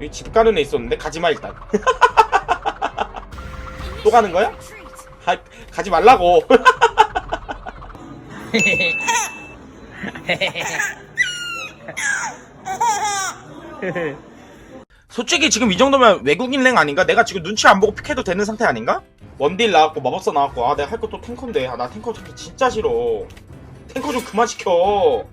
여기 집 가는 애 있었는데 가지마 일단 또 가는 거야? 가, 가지 말라고 솔직히 지금 이 정도면 외국인 랭 아닌가? 내가 지금 눈치 안 보고 픽해도 되는 상태 아닌가? 원딜 나왔고 마법사 나왔고 아 내가 할 것도 탱커인데 아 나 탱커 잡기 진짜 싫어 탱커 좀 그만 시켜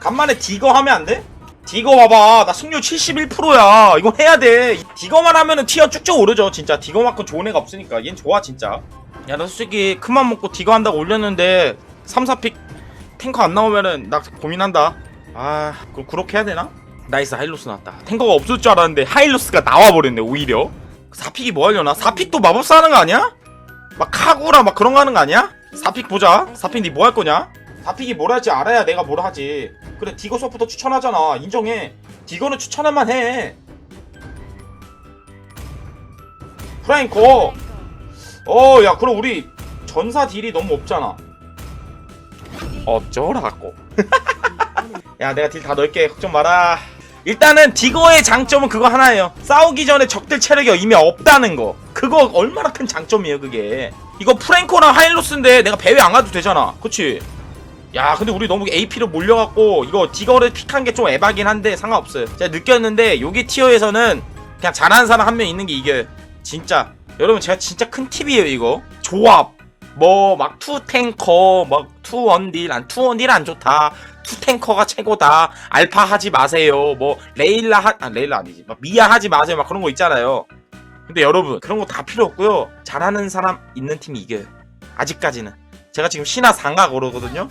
간만에 디거 하면 안 돼? 디거 봐봐. 나 승률 71%야. 이거 해야 돼. 디거만 하면은 티어 쭉쭉 오르죠 진짜. 디거만큼 좋은 애가 없으니까. 얜 좋아 진짜. 야 나 솔직히 큰맘 먹고 디거 한다고 올렸는데 3, 4픽 탱커 안 나오면은 나 고민한다. 아 그럼 그렇게 해야 되나? 나이스 하일로스 나왔다. 탱커가 없을 줄 알았는데 하일로스가 나와버렸네 오히려. 4픽이 뭐 하려나? 4픽도 마법사 하는 거 아니야? 막 카구라 막 그런 거 하는 거 아니야? 4픽 보자. 4픽 니 뭐 할 거냐? 4픽이 뭘 할지 알아야 내가 뭘 하지 그래 디거 서부터 추천하잖아. 인정해. 디거는 추천할만 해. 프라잉코 어야 그럼 우리 전사 딜이 너무 없잖아. 어쩌라고. 야 내가 딜 다 넣을게. 걱정 마라. 일단은 디거의 장점은 그거 하나예요. 싸우기 전에 적들 체력이 이미 없다는 거. 그거 얼마나 큰 장점이에요 그게. 이거 프랭코랑 하일로스인데 내가 배회 안 가도 되잖아. 그치 야 근데 우리 너무 AP로 몰려갖고 이거 디거를 픽한 게 좀 에바긴 한데 상관없어요. 제가 느꼈는데 여기 티어에서는 그냥 잘하는 사람 한 명 있는 게 이겨요. 진짜. 여러분 제가 진짜 큰 팁이에요 이거. 조합. 뭐 막 투 탱커 막 투 원딜 안 투 원딜 안 좋다. 투 탱커가 최고다. 알파 하지 마세요. 뭐 레일라 하 아, 레일라 아니지. 막 미아 하지 마세요. 막 그런 거 있잖아요. 근데 여러분 그런 거 다 필요 없고요. 잘하는 사람 있는 팀이 이겨요. 아직까지는. 제가 지금 신화 4가 그러거든요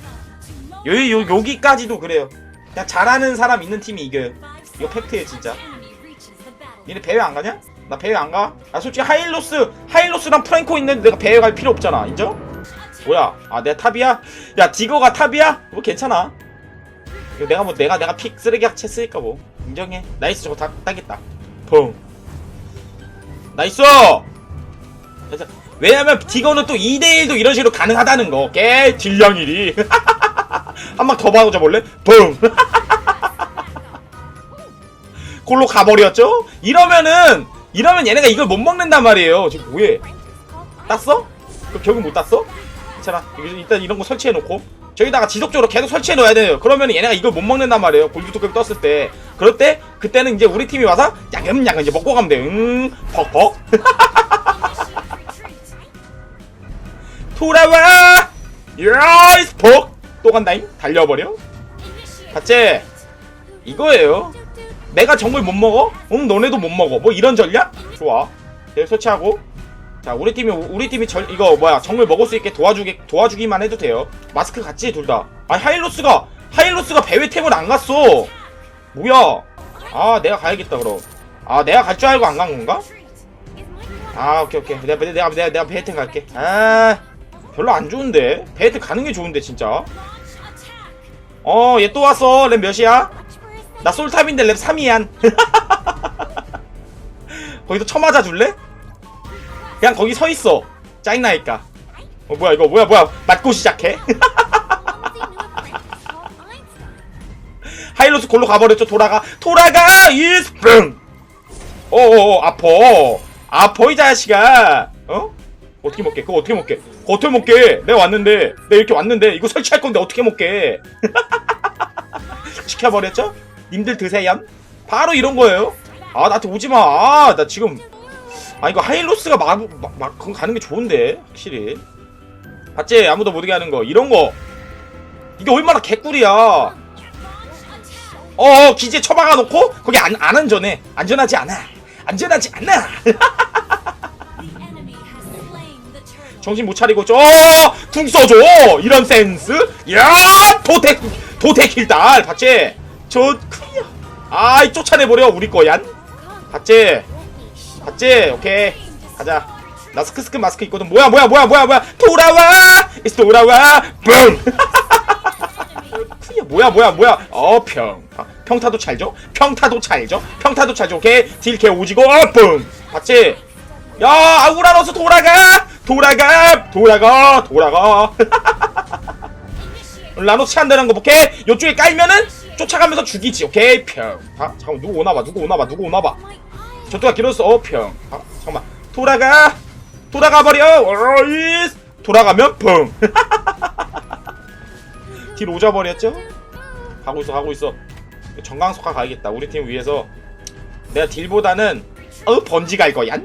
여기 요, 여기까지도 그래요 그냥 잘하는 사람 있는 팀이 이겨요 이거 팩트예요 진짜 니네 배회 안 가냐? 나 배회 안 가? 아 솔직히 하일로스 하일로스랑 프랭코 있는데 내가 배회 갈 필요 없잖아 인정? 뭐야 아 내가 탑이야? 야 디거가 탑이야? 뭐 괜찮아 이거 내가 뭐 내가 내가 픽 쓰레기 학체 쓰니까 뭐 인정해 나이스 저거 다 따겠다 펑 나이스 왜냐면 디거는 또 2대1도 이런 식으로 가능하다는 거. 깨 딜량일이. 한 방더 봐줘 볼래? 붕. 골로 가버렸죠? 이러면은 이러면 얘네가 이걸 못 먹는단 말이에요. 지금 뭐해? 땄어? 그 결국 못 땄어? 괜찮아. 일단 이런 거 설치해 놓고 저기다가 지속적으로 계속 설치해 놓아야 돼요. 그러면 얘네가 이걸 못 먹는단 말이에요. 골드토급 떴을 때. 그럴 때 그때는 이제 우리 팀이 와서 야금야금 이제 먹고 가면 돼. 응, 퍽퍽. 돌아와! 야이스 퍽! 또 간다잉? 달려버려? 봤지? 이거예요. 내가 정글 못 먹어? 응, 너네도 못 먹어. 뭐 이런 전략? 좋아. 계속 설치하고. 자, 우리 팀이, 우리 팀이 절, 이거 뭐야, 정글 먹을 수 있게 도와주기, 도와주기만 해도 돼요. 마스크 같지, 둘 다. 아, 하일로스가, 하일로스가 배회템을 안 갔어. 뭐야. 아, 내가 가야겠다, 그럼. 아, 내가 갈 줄 알고 안 간 건가? 아, 오케이, 오케이. 내가, 내가, 내가, 내가 배회템 갈게. 아, 별로 안 좋은데? 배회템 가는 게 좋은데, 진짜. 어, 얘 또 왔어. 랩 몇이야? 나 솔탑인데 랩 3이야. 거기서 쳐맞아 줄래? 그냥 거기 서 있어. 짜증나니까. 어, 뭐야, 이거, 뭐야, 뭐야. 맞고 시작해? 하일로스 골로 가버렸죠, 돌아가. 돌아가! 이스! 뿡! 어어어, 아퍼. 아퍼, 이 자식아. 어? 어떻게 먹게? 그거 어떻게 먹게? 그거 어떻게 먹게? 내가 왔는데, 내가 이렇게 왔는데, 이거 설치할 건데 어떻게 먹게? 시켜버렸죠? 님들 드세요. 바로 이런 거예요. 아, 나한테 오지 마. 아, 나 지금. 아, 이거 하일로스가 막, 막, 막, 그거 가는 게 좋은데, 확실히. 봤지? 아무도 못 이게 하는 거. 이런 거. 이게 얼마나 개꿀이야. 어, 기지에 처박아 놓고, 거기 안, 안 안전해. 안전하지 않아. 안전하지 않아. 정신 못 차리고, 저, 궁 써줘! 이런 센스? 야 도태, 도태킬달! 봤지? 저, 크야. 아이, 쫓아내버려, 우리 거야. 봤지? 봤지? 오케이. 가자. 나 스크스크 마스크 있거든. 뭐야, 뭐야, 뭐야, 뭐야, 뭐야. 돌아와! 이스 돌아와! 뿡! 크야, 뭐야, 뭐야, 뭐야. 어, 평. 아, 평타도 찰죠? 평타도 찰죠? 평타도 찰죠? 오케이. 딜 개 오지고, 어, 뿡! 봤지? 야, 아우라노스 돌아가! 돌아가! 돌아가! 돌아가! 라노스 찬다는 거 볼게. 요쪽에 깔면은 쫓아가면서 죽이지 오케이? 평. 아, 잠깐만 누구 오나봐 누구 오나봐 누구 오나봐. 전투가 길었어 어평. 아, 잠깐만. 돌아가! 돌아가 버려! 어이스 돌아가면 펑. 딜 오져버렸죠? 가고 있어 가고 있어. 정강석화 가야겠다. 우리 팀 위해서. 내가 딜보다는 어 번지 갈 거야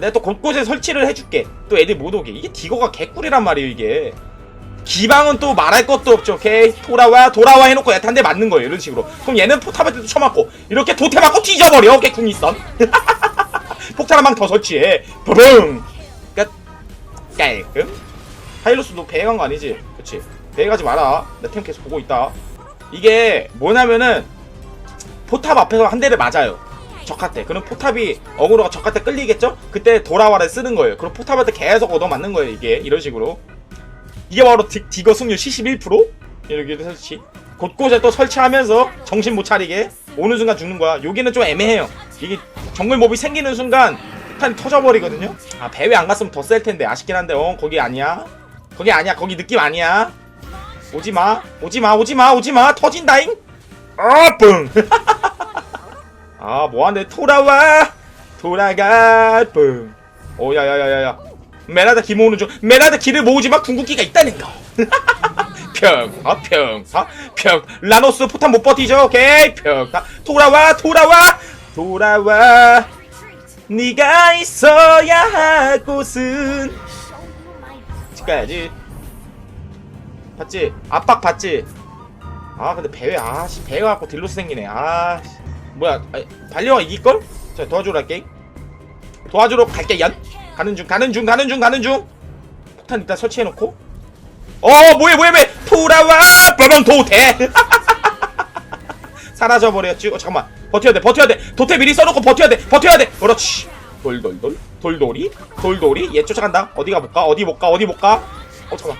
내가 또 곳곳에 설치를 해줄게. 또 애들 못 오게. 이게 디거가 개꿀이란 말이에요 이게. 기방은 또 말할 것도 없죠. 오케이? 돌아와 돌아와 해놓고 대 맞는 거예요 이런 식으로. 그럼 얘는 포탑한테도 쳐맞고 이렇게 도태 맞고 뒤져버려. 오케이 궁이선 폭탄 한 방 더 설치해. 버붕 끝 깔끔. 하일로스 너 배행한 거 아니지? 그치? 배행하지 마라. 내 템 계속 보고 있다. 이게 뭐냐면은 포탑 앞에서 한 대를 맞아요 적한테 그럼 포탑이 어그로가 적한테 끌리겠죠? 그때 돌아와를 쓰는 거예요. 그럼 포탑한테 계속 얻어맞는 거예요 이게. 이런 식으로. 이게 바로 디, 디거 승률 71% 이렇게 설치 곳곳에 또 설치하면서 정신 못 차리게 오는 순간 죽는 거야. 여기는 좀 애매해요. 이게 정글 몹이 생기는 순간 폭탄이 터져버리거든요. 아 배회 안 갔으면 더 셀 텐데. 아쉽긴 한데 어 거기 아니야. 거기 아니야. 거기 느낌 아니야. 오지마. 오지마. 오지마. 오지마. 터진다잉. 아뿡 아 뭐하네 돌아와 돌아가 뿡 오야야야야야 메라다 기 모으는 중 메라다 기를 모으지만 궁극기가 있다는 거 평, 아, 평, 아, 평. 라노스 포탄 못 버티죠? 오케이, 평. 아, 돌아와, 돌아와, 돌아와. 네가 있어야 할 곳은 집 가야지. 봤지? 압박 봤지? 아, 근데 배회, 아, 씨, 배회 갖고 딜로스 생기네. 아, 씨. 뭐야, 아, 발려가 이길걸? 자, 도와주러 갈게. 도와주러 갈게, 연. 가는 중, 가는 중, 가는 중, 가는 중. 폭탄 일단 설치해놓고. 어 뭐해 뭐해 뭐해. 돌아와 빠방 도태 사라져버렸지. 어 잠깐만. 버텨야 돼 버텨야 돼. 도태 미리 써놓고 버텨야 돼 버텨야 돼. 그렇지. 돌돌돌 돌돌이 돌돌이. 얘 쫓아간다. 어디가 못가 어디 못가 어디 못가 어 잠깐만.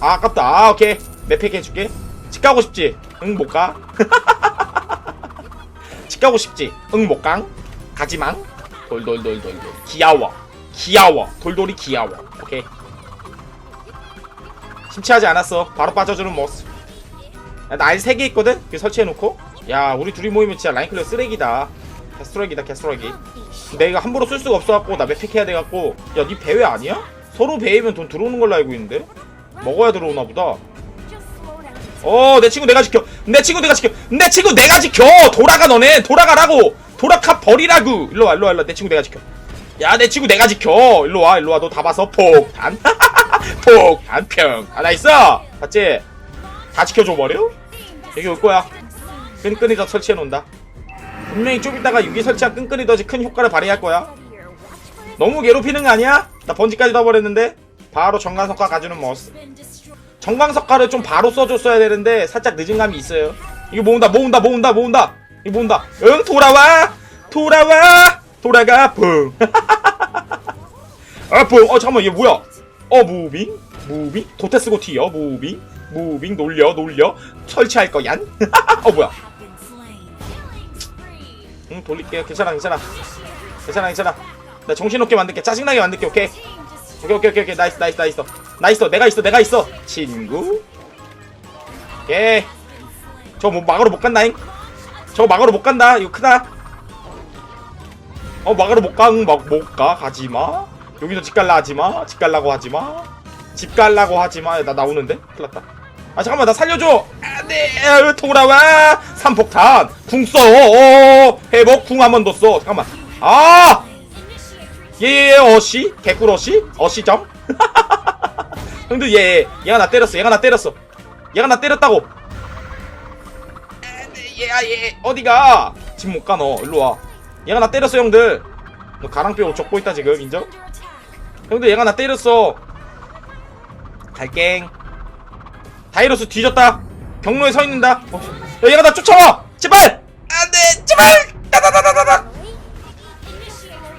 아 아깝다. 아 오케이. 맵팩 해줄게. 집 가고 싶지? 응 못가 집 가고 싶지 응 못강 가지망 돌돌돌돌돌 귀여워 귀여워 돌돌이 귀여워 오케이 심취하지 않았어. 바로 빠져주는 모습. 날 3개 있거든? 그 설치해놓고. 야, 우리 둘이 모이면 진짜 라인 클리어 쓰레기다. 개쓰레기다, 개쓰레기. 내가 함부로 쓸 수가 없어갖고, 나 맵팩 해야 돼갖고. 야, 니 배회 아니야? 서로 배이면 돈 들어오는 걸로 알고 있는데? 먹어야 들어오나 보다. 어, 내 친구 내가 지켜. 내 친구 내가 지켜. 내 친구 내가 지켜! 돌아가, 너네! 돌아가라고! 돌아가 버리라고! 일로 와, 일로 와, 일로 와. 내 친구 내가 지켜. 야, 내 친구 내가 지켜! 일로 와, 일로 와. 너 다 봐서 폭탄. 폭탄 평. 아, 나 있어! 봤지? 다 지켜줘 버려? 여기 올 거야. 끈끈이 더 설치해 놓는다. 분명히 좀 이따가 여기 설치한 끈끈이 더지 큰 효과를 발휘할 거야. 너무 괴롭히는 거 아니야? 나 번지까지 넣어버렸는데? 바로 정강석화 가주는 모습. 정강석화를 좀 바로 써줬어야 되는데 살짝 늦은 감이 있어요. 이거 모은다, 모은다, 모은다, 모은다. 이거 모은다. 응, 돌아와! 돌아와! 돌아가, 붕. 아, 붕. 어, 잠깐만, 얘 뭐야? 어, 무빙? 무빙? 도태 쓰고 튀어, 무빙? 무빙, 놀려, 놀려. 설치할 거야. 어, 뭐야? 응, 돌릴게. 괜찮아, 괜찮아. 괜찮아, 괜찮아. 나 정신없게 만들게. 짜증나게 만들게, 오케이? 오케이, 오케이, 오케이, 오케이. 나이스, 나이스, 나이스. 나이스, 내가 있어, 내가 있어. 친구. 오케이. 저뭐 막으로 못 간다잉? 저거 막으로 못 간다. 이거 크다. 어, 막으로 못 가, 응, 막, 못 가. 가지 마. 여기서 집 갈라 하지 마. 집 갈라고 하지 마. 집 갈라고 하지 마. 나 나오는데? 큰일 났다. 아, 잠깐만, 나 살려줘! 안 돼! 아, 돌아와! 삼폭탄! 궁 써! 어, 회복 궁 한 번 더 써. 잠깐만. 아! 예, 예, 예, 어시? 개꿀 어시? 어시점? 형들, 얘, 얘, 얘가 나 때렸어. 얘가 나 때렸어. 얘가 나 때렸다고. 얘야, 얘, 어디가? 집 못 가, 너. 일로 와. 얘가 나 때렸어, 형들. 너 가랑뼈 적고 있다, 지금. 인정? 형들, 얘가 나 때렸어. 갈갱. 다이로스 뒤졌다. 경로에 서 있는다. 어, 야, 얘가 나 쫓아와! 제발! 안 돼! 제발! 따다다다다다!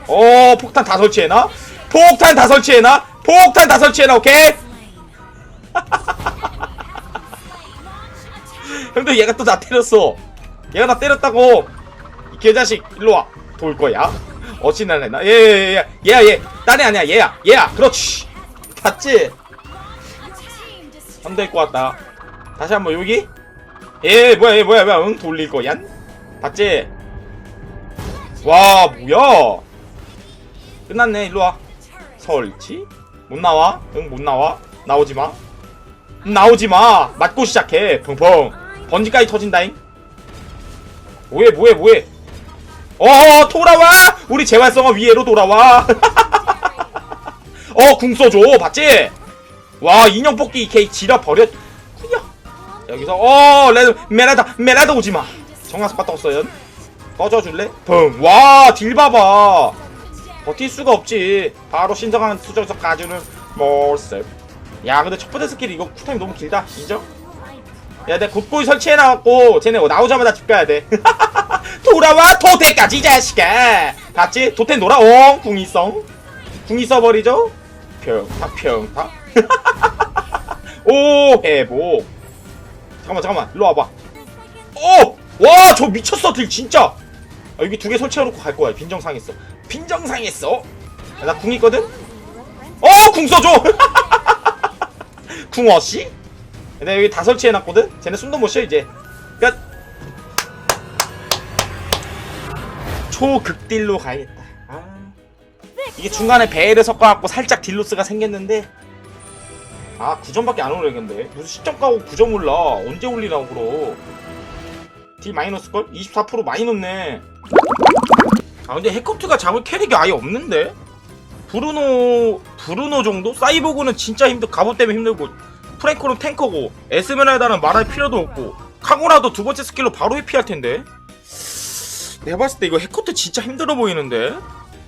어, 폭탄 다 설치해놔? 폭탄 다 설치해놔? 폭탄 다 설치해놔, 오케이? 형들, 얘가 또 나 때렸어. 얘가 나 때렸다고. 이 개자식, 일로 와. 돌 거야. 어찌나 내나? 얘, 얘, 얘, 얘야, 얘. 딴애 아니야, 얘야, 얘야. 그렇지. 봤지? 3대 입고 왔다. 다시 한번 여기? 얘 뭐야 얘 뭐야 뭐야 응 돌릴 거야? 봤지? 와 뭐야 끝났네 일로와. 설치? 못 나와? 응 못 나와? 나오지마. 나오지마. 맞고 시작해. 펑펑. 번지까지 터진다잉. 뭐해 뭐해 뭐해? 어 돌아와! 우리 재활성화 위에로 돌아와. 어 궁 써줘. 봤지? 와 인형 뽑기 케이크 지려 버렸 여기서 어 레드 메라다 메라다 오지마. 갔다 왔어요 꺼져줄래? 펑와딜 봐봐 버틸 수가 없지. 바로 신성한 수정석 가주는 몰셉 야 근데 첫 번째 스킬 이거 쿨타임 너무 길다. 인정? 야 내가 굿보이 설치해놔갖고 쟤네 나오자마자 집 가야돼. 돌아와 도태까지 이 자식아. 봤지? 도태 놀아. 옹 궁이성. 궁이 써버리죠? 평타 평타. 오 회복 잠깐만 잠깐만. 일로 와봐. 오 와 저 미쳤어 딜 진짜. 아, 여기 두 개 설치해놓고 갈 거야. 빈정상했어 빈정상했어 야, 나궁 있거든? 어 궁 써줘 궁어씨? 내가 여기 다 설치해놨거든? 쟤네 숨도 못 쉬어 이제 끝 초극딜로 가야겠다 아. 이게 중간에 베일을 섞어갖고 살짝 딜로스가 생겼는데 아 9점밖에 안 올리겠는데 무슨 시점 까고 9점 올라 언제 올리라고 그러 딜 많이 넣었을걸? 24% 많이 넣네 아 근데 해커트가 잡을 캐릭이 아예 없는데? 브루노 브루노 정도? 사이보그는 진짜 힘들 갑옷 때문에 힘들고 프랭코는 탱커고 에스메랄다는 말할 필요도 없고 카고라도 두 번째 스킬로 바로 회피할 텐데? 내가 봤을 때 이거 해커트 진짜 힘들어 보이는데?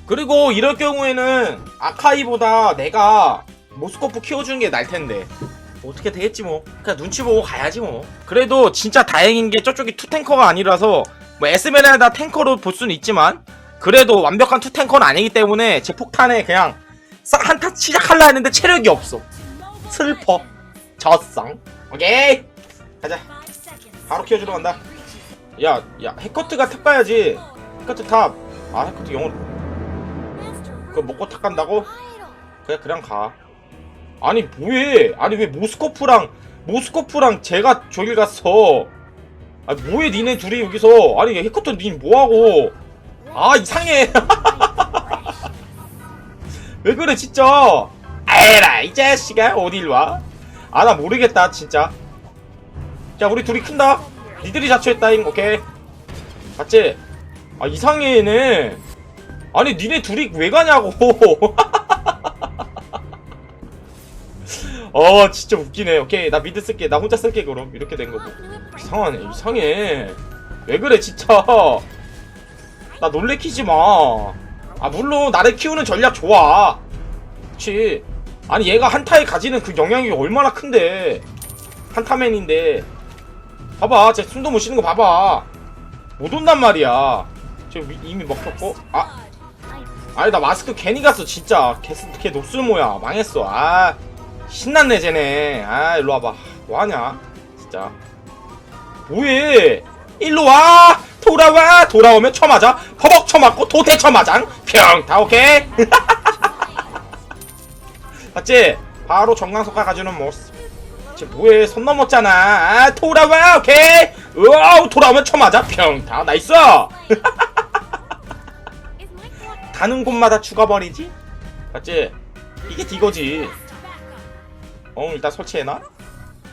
그리고 이럴 경우에는 아카이보다 내가 모스코프 키워주는 게 날 텐데. 뭐 어떻게 되겠지 뭐? 그냥 눈치 보고 가야지 뭐. 그래도 진짜 다행인 게 저쪽이 투 탱커가 아니라서 뭐 에스메랄다 탱커로 볼 수는 있지만 그래도 완벽한 투 탱커는 아니기 때문에 제 폭탄에 그냥 싹 한타 시작할라 했는데 체력이 없어 슬퍼 젖성 오케이 가자 바로 키워주러 간다 야, 야, 해커트가 탑 가야지. 해커트 탑. 아, 해커트 영어. 그거 먹고 탑 간다고? 그냥 그냥 가. 아니 뭐해? 아니 왜 모스코프랑 모스코프랑 제가 저길 갔어? 아 뭐해 니네 둘이 여기서? 아니 해커트 닌 뭐하고? 아 이상해. 왜 그래 진짜? 에라 이 자식아 어딜 와? 아 나 모르겠다 진짜. 자 우리 둘이 큰다. 니들이 자초했다잉 오케이 봤지? 아 이상해 얘네 아니 니네 둘이 왜 가냐고 어 진짜 웃기네 오케이 나 미드 쓸게 나 혼자 쓸게 그럼 이렇게 된 거고 이상하네 이상해 왜 그래 진짜 나 놀래키지 마 아 물론 나를 키우는 전략 좋아. 그치? 아니 얘가 한타에 가지는 그 영향이 얼마나 큰데. 한타맨인데. 봐봐 쟤 숨도 못 쉬는 거 봐봐. 못 온단 말이야. 쟤 미- 이미 먹혔고. 아. 아니 나 마스크 괜히 갔어 진짜. 걔, 걔 녹슬모야. 망했어. 아 신났네 쟤네. 아 일로 와봐. 뭐하냐? 진짜. 뭐해? 일로 와 돌아와. 돌아오면 쳐맞아. 퍼벅 쳐맞고 도태 쳐맞아. 평다 오케이? 봤지? 바로 정강석가 가주는 모습. 쟤 뭐해? 손 넘었잖아. 아 돌아와. 오케이? 으아우 돌아오면 쳐맞아. 평다 나이스. 가는 곳마다 죽어버리지? 봤지? 이게 디거지. 어 일단 설치해놔.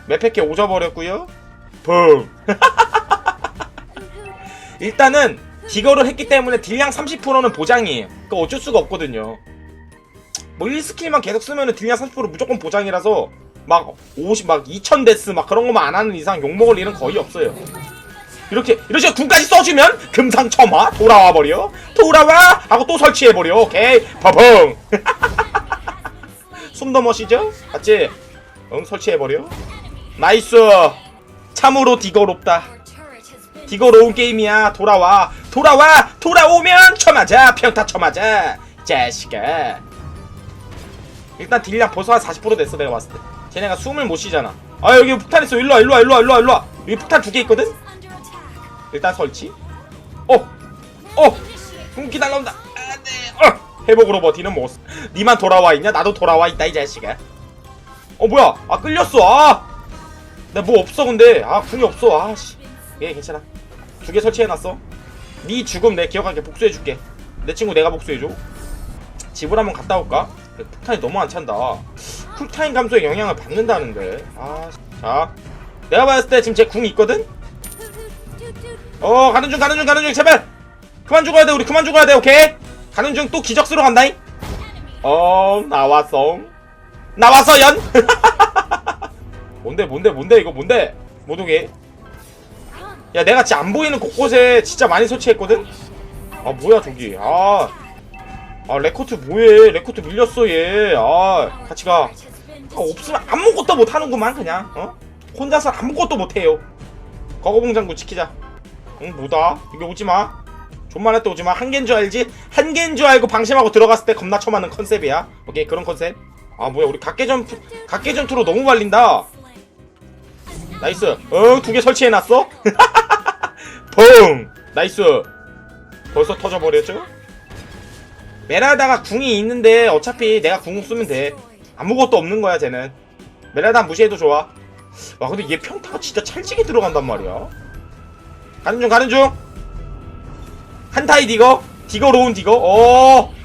맵패키 오져버렸구요. 붕 일단은 디거를 했기 때문에 딜량 30%는 보장이에요 그거 어쩔 수가 없거든요 뭐 1스킬만 계속 쓰면은 딜량 30% 무조건 보장이라서 막 50, 막 2000 데스 막 그런 거만 안 하는 이상 욕먹을 일은 거의 없어요. 이렇게, 이렇게 군까지 써주면 금상첨화 돌아와 버려. 돌아와! 하고 또 설치해 버려. 오케이. 버펑! 숨도 멋이죠? 맞지? 응, 설치해 버려. 나이스! 참으로 디거롭다. 디거로운 게임이야. 돌아와. 돌아와! 돌아오면 쳐맞아. 평타 쳐맞아. 자식아. 일단 딜량 벌써 한 40% 됐어 내가 봤을 때. 쟤네가 숨을 못 쉬잖아. 아 여기 폭탄 있어. 일로와 일로와 일로와 일로와 일로와. 여기 폭탄 두 개 있거든? 일단 설치. 어 어. 궁기 날라온다. 안돼 어. 회복으로 버티는 모습 니만 돌아와 있냐? 나도 돌아와 있다 이 자식아. 어 뭐야? 아 끌렸어. 아. 나 뭐 없어 근데. 아 궁이 없어. 아씨. 예 괜찮아 두 개 설치해놨어. 네 죽음 내 기억하게 복수해줄게. 내 친구 내가 복수해줘. 집을 한번 갔다 올까? 폭탄이 너무 안 찬다. 쿨타임 감소에 영향을 받는다는데. 아자 내가 봤을 때 지금 제 궁이 있거든? 어 가는 중 가는 중 가는 중 제발! 그만 죽어야 돼 우리 그만 죽어야 돼 오케이? 가는 중 또 기적 쓰러 간다잉? 어 나왔어. 나왔어 연? 뭔데 뭔데 뭔데 이거 뭔데? 못 오게 야 내가 진짜 안 보이는 곳곳에 진짜 많이 설치했거든? 아 뭐야 저기. 아, 아 레코트 뭐해? 레코트 밀렸어 얘아 같이 가. 아, 없으면 아무것도 못하는구만 그냥. 어? 혼자서 아무것도 못해요. 거거봉장구 지키자. 응 뭐다? 이게 오지마. 존만 할때 오지마. 한 개인 줄 알지? 한 개인 줄 알고 방심하고 들어갔을 때 겁나 쳐맞는 컨셉이야. 오케이 그런 컨셉. 아 뭐야 우리 각계전 각계전 투로 너무 말린다. 나이스. 어두 개 설치해놨어 펑! 나이스. 벌써 터져버렸죠? 메라다가 궁이 있는데 어차피 내가 궁 쓰면 돼. 아무것도 없는 거야 쟤는. 메라다 무시해도 좋아. 와 근데 얘 평타가 진짜 찰지게 들어간단 말이야. 가는 중 가는 중. 한타이 디거. 디거로운 디거. 어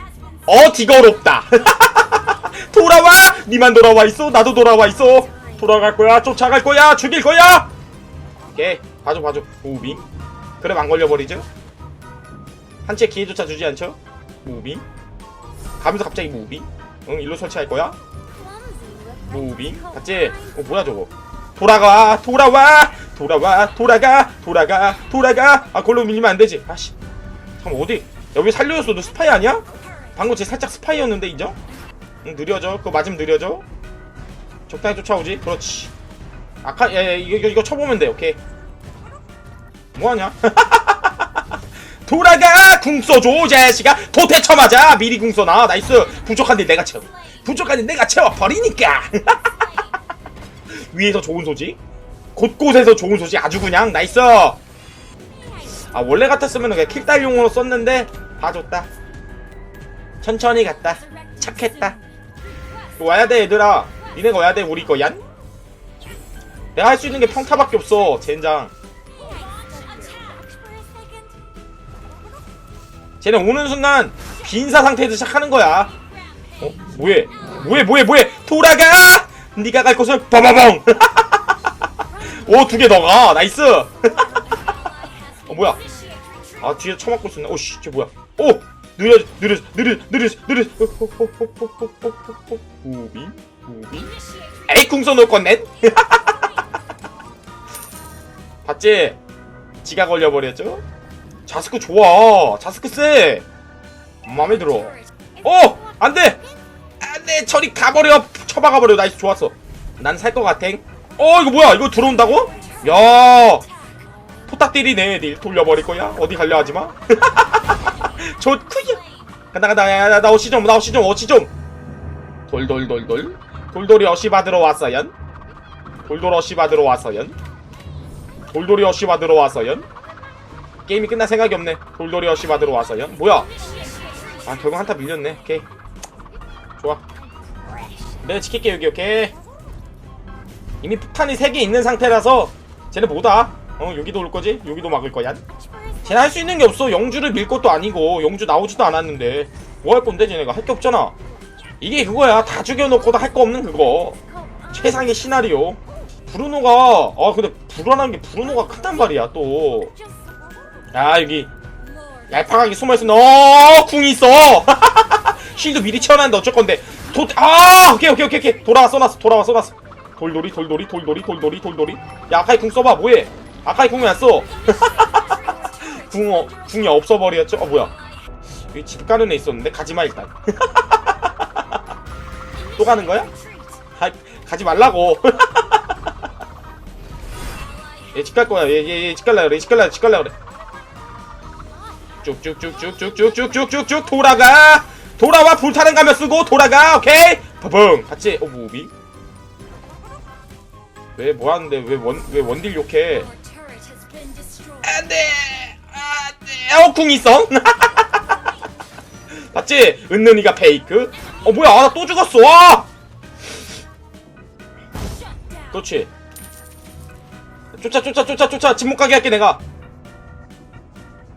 어 디거롭다. 돌아와! 니만 돌아와 있어? 나도 돌아와 있어. 돌아갈 거야? 쫓아갈 거야? 죽일 거야? 오케이. 봐줘 봐줘. 무빙 그럼 안 걸려버리죠 한채 기회조차 주지 않죠? 무빙 가면서 갑자기 무빙 응 일로 설치할 거야? 무빙 봤지? 어 뭐야 저거? 돌아가 돌아와! 돌아와 돌아가 돌아가 돌아가! 아 걸로 밀리면 안 되지. 아씨. 잠깐 어디? 여기 살려줬어? 너 스파이 아니야? 방금 쟤 살짝 스파이였는데 인정? 응 느려져. 그거 맞으면 느려져. 적당히 쫓아오지. 그렇지. 아까 야, 야 이거 이거, 이거 쳐보면 돼 오케이 뭐하냐? 돌아가! 궁 써줘 자식아. 도태 쳐맞아. 미리 궁 써놔. 나이스. 부족한 일 내가 채워. 부족한 일 내가 채워버리니까. 위에서 좋은 소식 곳곳에서 좋은 소식 아주 그냥. 나이스. 아 원래 같았으면 그냥 킬딸용으로 썼는데 봐줬다. 천천히 갔다. 착했다. 와야 돼 얘들아. 니네가 와야 돼 우리 거얀? 내가 할 수 있는 게 평타밖에 없어 젠장 쟤는 오는 순간 빈사 상태에서 시작하는 거야. 어? 뭐해? 뭐해? 뭐해? 뭐해? 돌아가! 네가 갈 곳을 빠바봉 오두 개 더 가. 나이스! 어 뭐야? 아 뒤에 처맞고 있었네. 오씨 쟤 뭐야? 오! 느려 느려 느려 느려 느려. 무비? 무비? 에이 궁 써놓을 건넨 봤지? 지가 걸려버렸죠 자스크 좋아. 자스크 쎄. 맘에 들어. 어 안돼. 안돼. 저리 가버려. 쳐박아버려. 나이스 좋았어. 난 살 것 같아. 어 이거 뭐야? 이거 들어온다고? 야. 포딱 때리네. 닐 돌려버릴 거야? 어디 갈려 하지마? 좋구요 간다 간다. 야나 어시 좀나 어시 좀 어시 좀. 돌돌돌돌. 돌돌이 어시 받으러 왔어연. 돌돌 어시 받으러 왔어연. 돌돌이 어시 받으러 왔어연 게임이 끝날 생각이 없네. 돌돌이 어시 받으러 왔어연 뭐야? 아 결국 한타 밀렸네. 오케이. 좋아. 내가 지킬게 여기 오케이. 이미 폭탄이 3개 있는 상태라서 쟤네 뭐다? 어 여기도 올 거지? 여기도 막을 거야? 쟤네 할 수 있는 게 없어. 영주를 밀 것도 아니고 영주 나오지도 않았는데. 뭐 할 건데 쟤네가? 할 게 없잖아. 이게 그거야. 다 죽여놓고도 할 거 없는 그거. 최상의 시나리오. 브루노가 아 근데 불안한 게 브루노가 크단 말이야 또 야 여기 얄팍하게 숨어있어. 너 궁이 있어. 쉴드 미리 채워놨는데 어쩔 건데. 도, 아 오케이 오케이 오케이 돌아와 써놨어 돌아와 써놨어. 돌돌이 돌돌이 돌돌이 돌돌이 돌돌이. 야 아카이 궁 써봐 뭐해? 아카이 궁왜안 써? 궁 어, 궁이 없어버렸죠? 어 뭐야? 여기 집 가는 애 있었는데? 가지마 일단. 또 가는 거야? 가, 가지 말라고. 얘 집 갈 거야. 얘얘집 갈라 그래 집 갈라 그래 쭉쭉쭉쭉쭉쭉쭉쭉쭉쭉 돌아가. 돌아와 불타는 가면 쓰고 돌아가 오케이? 버붕. 봤지? 어 무비? 왜 뭐하는데 왜 원 왜 원딜 욕해? 안돼 안돼. 어궁 있어? 봤지? 은는이가 페이크? 어 뭐야? 아, 나또 죽었어. 와! 그렇지. 쫓아 쫓아 쫓아 쫓아. 집못 가게 할게 내가.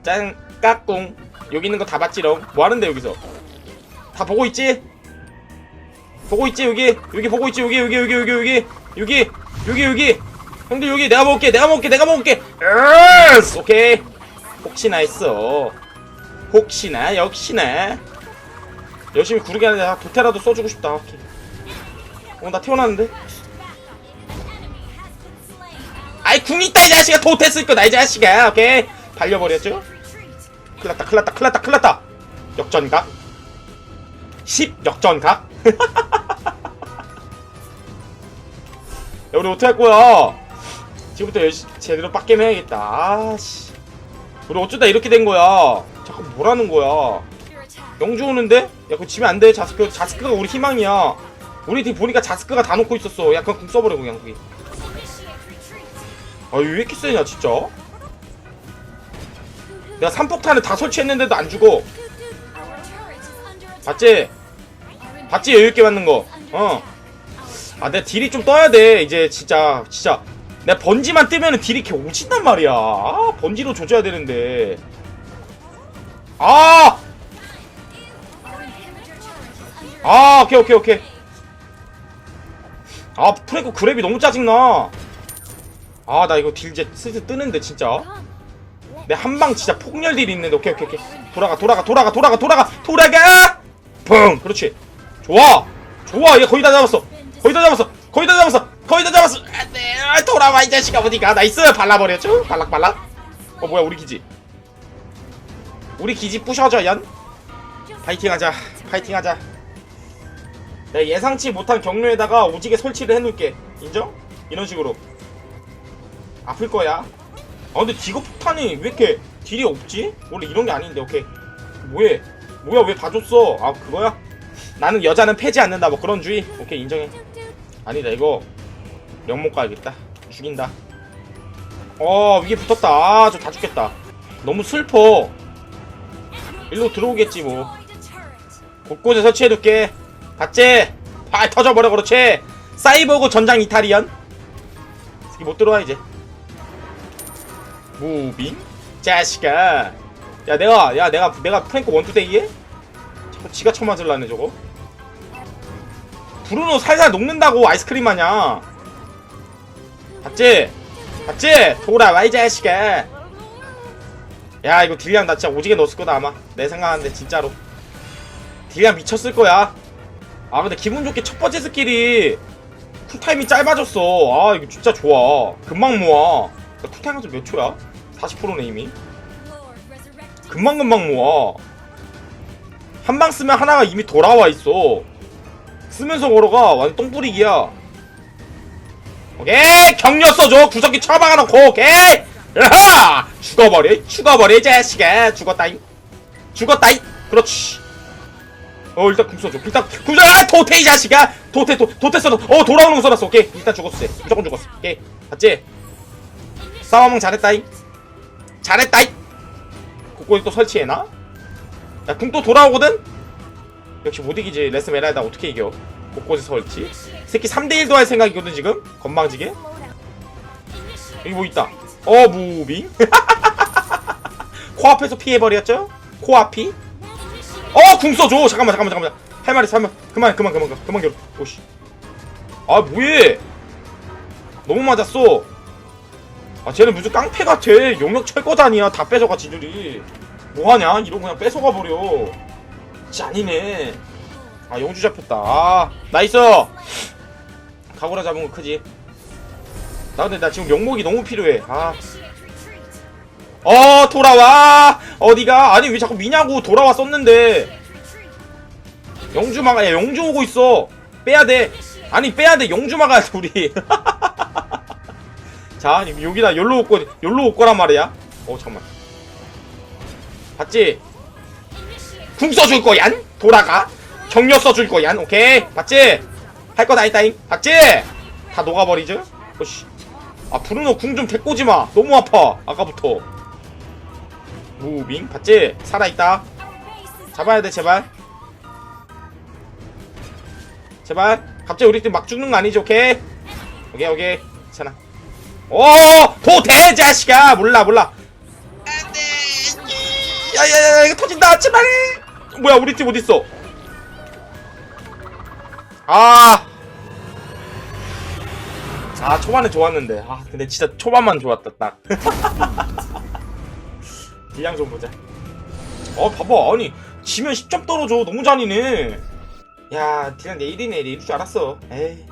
짠 까꿍. 여기 있는 거 다 봤지롱 뭐 하는데 여기서? 다 보고 있지? 보고 있지 여기? 여기 보고 있지 여기 여기 여기 여기 여기? 여기? 여기 여기? 형들 여기 내가 먹을게 내가 먹을게 내가 먹을게! 에스! 오케이. 혹시나 했어. 혹시나 역시나. 열심히 구르게 하는데 아, 도태라도 써주고 싶다. 오케이. 어나 태어났는데? 아이 궁 있다 이 자식아! 도태 쓸 거다 이 자식아! 오케이. 발려버렸죠 큰일났다 큰일났다 큰일났다 큰일났다. 역전각 10 역전각 야 우리 어떻게 할 거야? 지금부터 열심 제대로 빡겜 해야겠다. 아씨. 우리 어쩌다 이렇게 된 거야? 자꾸 뭐라는 거야? 영주 오는데? 야 그거 지면 안돼. 자스크 자스크가 우리 희망이야. 우리 팀 보니까 자스크가 다 놓고 있었어. 야 그냥 궁 써버려 그냥 거기. 아왜 이렇게 세냐 진짜 내가 삼폭탄을 다 설치했는데도 안 죽어. 봤지? 봤지? 여유있게 맞는 거. 어. 아 내가 딜이 좀 떠야 돼. 이제 진짜 진짜. 내가 번지만 뜨면은 딜이 이렇게 오진단 말이야. 아 번지로 조져야 되는데. 아! 아 오케이 오케이 오케이. 아 프레코 그랩이 너무 짜증나. 아 나 이거 딜 이제 슬슬 뜨는데 진짜 내 한 방 진짜 폭렬 딜 있는데 오케이 오케이 오케이. 돌아가 돌아가 돌아가 돌아가 돌아가. 돌아가! 펑! 그렇지. 좋아! 좋아! 얘 거의 다 잡았어. 거의 다 잡았어. 거의 다 잡았어. 거의 다 잡았어. 안돼 아, 돌아와 이 자식아. 어디가 나이스. 발라버렸죠? 발락발락. 어 뭐야 우리 기지. 우리 기지 부셔져 연. 파이팅하자. 파이팅하자. 내가 예상치 못한 경로에다가 오지게 설치를 해놓을게. 인정? 이런 식으로. 아플 거야 아 근데 디거 폭탄이 왜 이렇게 딜이 없지? 원래 이런 게 아닌데 오케이. 뭐해? 뭐야 왜 다 줬어? 아 그거야? 나는 여자는 패지 않는다 뭐 그런 주의? 오케이 인정해. 아니다 이거 명목 가야겠다. 죽인다. 어 위에 붙었다. 아 저 다 죽겠다. 너무 슬퍼. 일로 들어오겠지 뭐. 곳곳에 설치해둘게. 봤지? 발 터져버려 그렇지. 사이버그 전장 이탈리언 이못 들어와 이제 무빙 자식아. 야 내가 야 내가 내가 프랭크 원투데이에 자꾸 지가 쳐맞을라네 저거. 브루노 살살 녹는다고 아이스크림 마냥. 봤지? 봤지? 돌아와 이 자식아. 야 이거 딜량 나 진짜 오지게 넣었을 거다 아마. 내 생각하는데 진짜로. 딜량 미쳤을 거야. 아 근데 기분 좋게 첫 번째 스킬이 쿨타임이 짧아졌어. 아 이거 진짜 좋아. 금방 모아. 야, 쿨타임 몇 초야? 40%네 이미 금방금방 모아. 한 방 쓰면 하나가 이미 돌아와 있어. 쓰면서 걸어가. 완전 똥뿌리기야. 오케이. 격려 써줘. 구석기 쳐박아놓고. 오케이. 야하! 죽어버려. 죽어버려 이 자식아. 죽었다잉. 죽었다잉. 그렇지. 어 일단 궁 써줘. 일단 궁 써줘 아 도태 이 자식아. 도태 도, 도태 써줘 어 돌아오는 거 써놨어. 오케이. 일단 죽었어. 쟤. 무조건 죽었어. 오케이. 봤지? 싸움은 잘했다잉 잘했다잉 곳곳에 또 설치해놔 야궁 또 돌아오거든 역시 못 이기지 레스 메라이다 어떻게 이겨 곳곳에 설치 새끼 3대1도 할 생각이거든 지금 건방지게 여기 뭐 있다 어 무빙 코앞에서 피해버렸죠 코앞이 어, 궁 써줘. 잠깐만, 잠깐만, 잠깐만. 할 말 있어, 할 말. 그만, 그만, 그만, 그만, 그만 결. 오씨. 아, 뭐해? 너무 맞았어. 아, 쟤는 무슨 깡패 같아. 용역 철거단이야. 다 뺏어가, 지들이. 뭐하냐? 이러고 그냥 뺏어가 버려. 아니네. 아, 영주 잡혔다. 아, 나이스. 가고라 잡은 거 크지. 나 근데 나 지금 영목이 너무 필요해. 아. 어 돌아와 어디가 아니 왜 자꾸 미냐고 돌아와 썼는데 영주 막아 야 영주 오고 있어 빼야돼 아니 빼야돼 영주 막아야 돼 우리 자 여기다 열로 올 거, 열로 올 거란 말이야? 어 잠깐만. 봤지? 궁 써줄 거야? 돌아가? 격려 써줄 거야? 오케이. 봤지? 할 거다 있다잉. 봤지? 다 녹아버리죠 어씨. 아 브루노 궁 좀 데꼬지 마. 너무 아파. 아까부터. 무빙? 봤지? 살아있다. 잡아야 돼 제발. 제발. 갑자기 우리 팀 막 죽는 거 아니지? 오케이? 오케이 오케이. 괜찮아 오 도대 자식아. 몰라 몰라. 안돼 야야야 이거 터진다. 제발 뭐야 우리 팀 어딨어? 아. 아 초반에 좋았는데. 아 근데 진짜 초반만 좋았다 딱. 딜량 좀 보자. 어 봐봐. 아니 지면 10점 떨어져. 너무 잔인해. 야 딜량 내 1이네. 이럴 줄 알았어. 에이